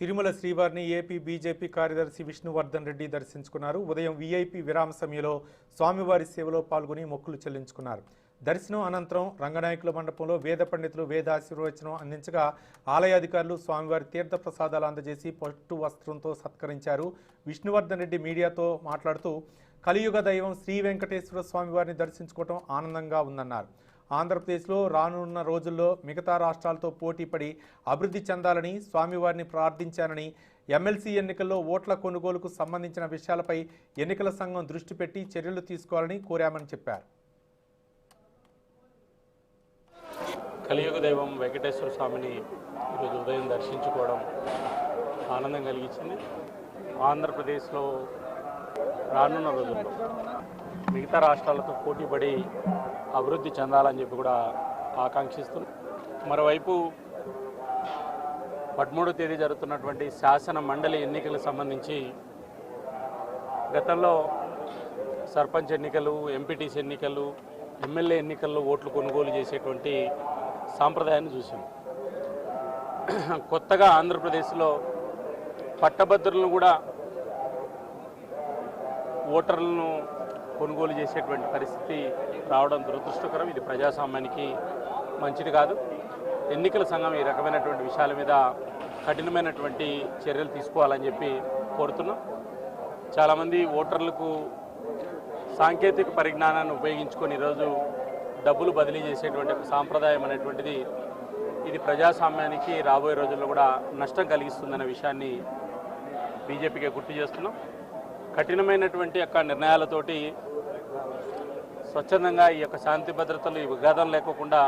తిరుమల శ్రీవారిని AP BJP కార్యదర్శి విష్ణువర్ధన్ రెడ్డి దర్శించుకున్నారు. ఉదయం వీఐపీ విరామ సమయంలో స్వామివారి సేవలో పాల్గొని మొక్కులు చెల్లించుకున్నారు. దర్శనం అనంతరం రంగనాయకుల మండపంలో వేద పండితులు వేదాశీర్వచనం అందించగా ఆలయ అధికారులు స్వామివారి తీర్థ ప్రసాదాలు అందజేసి పట్టు వస్త్రంతో సత్కరించారు. విష్ణువర్ధన్ రెడ్డి మీడియాతో మాట్లాడుతూ కలియుగ దైవం శ్రీ వెంకటేశ్వర స్వామివారిని దర్శించుకోవడం ఆనందంగా ఉందన్నారు. ఆంధ్రప్రదేశ్లో రానున్న రోజుల్లో మిగతా రాష్ట్రాలతో పోటీపడి అభివృద్ధి చెందాలని స్వామివారిని ప్రార్థించానని ఎమ్మెల్సీ ఎన్నికల్లో ఓట్ల కొనుగోలుకు సంబంధించిన విషయాలపై ఎన్నికల సంఘం దృష్టి పెట్టి చర్యలు తీసుకోవాలని కోరామని చెప్పారు. కలియుగ దైవం వెంకటేశ్వర స్వామిని ఈరోజు ఉదయం దర్శించుకోవడం ఆనందం కలిగించింది. ఆంధ్రప్రదేశ్లో రానున్న రోజుల్లో మిగతా రాష్ట్రాలతో పోటీపడి అభివృద్ధి చెందాలని చెప్పి కూడా ఆకాంక్షిస్తున్నాం. మరోవైపు పదమూడో తేదీ జరుగుతున్నటువంటి శాసన మండలి ఎన్నికలకు సంబంధించి గతంలో సర్పంచ్ ఎన్నికలు ఎంపీటీసీ ఎన్నికలు ఎమ్మెల్యే ఎన్నికల్లో ఓట్లు కొనుగోలు చేసేటువంటి సాంప్రదాయాన్ని చూసాం కొత్తగా ఆంధ్రప్రదేశ్లో పట్టభద్రులను కూడా ఓటర్లను కొనుగోలు చేసేటువంటి పరిస్థితి రావడం దురదృష్టకరం. ఇది ప్రజాస్వామ్యానికి మంచిది కాదు. ఎన్నికల సంఘం ఈ రకమైనటువంటి విషయాల మీద కఠినమైనటువంటి చర్యలు తీసుకోవాలని చెప్పి కోరుతున్నాం. చాలామంది ఓటర్లకు సాంకేతిక పరిజ్ఞానాన్ని ఉపయోగించుకొని ఈరోజు డబ్బులు బదిలీ చేసేటువంటి ఒక సాంప్రదాయం అనేటువంటిది ఇది ప్రజాస్వామ్యానికి రాబోయే రోజుల్లో కూడా నష్టం కలిగిస్తుందనే విషయాన్ని బీజేపీకి గుర్తు చేస్తున్నాం. కఠినమైనటువంటి యొక్క నిర్ణయాలతోటి స్వచ్ఛందంగా ఈ యొక్క శాంతి భద్రతలు ఈ విఘాతం లేకోకుండా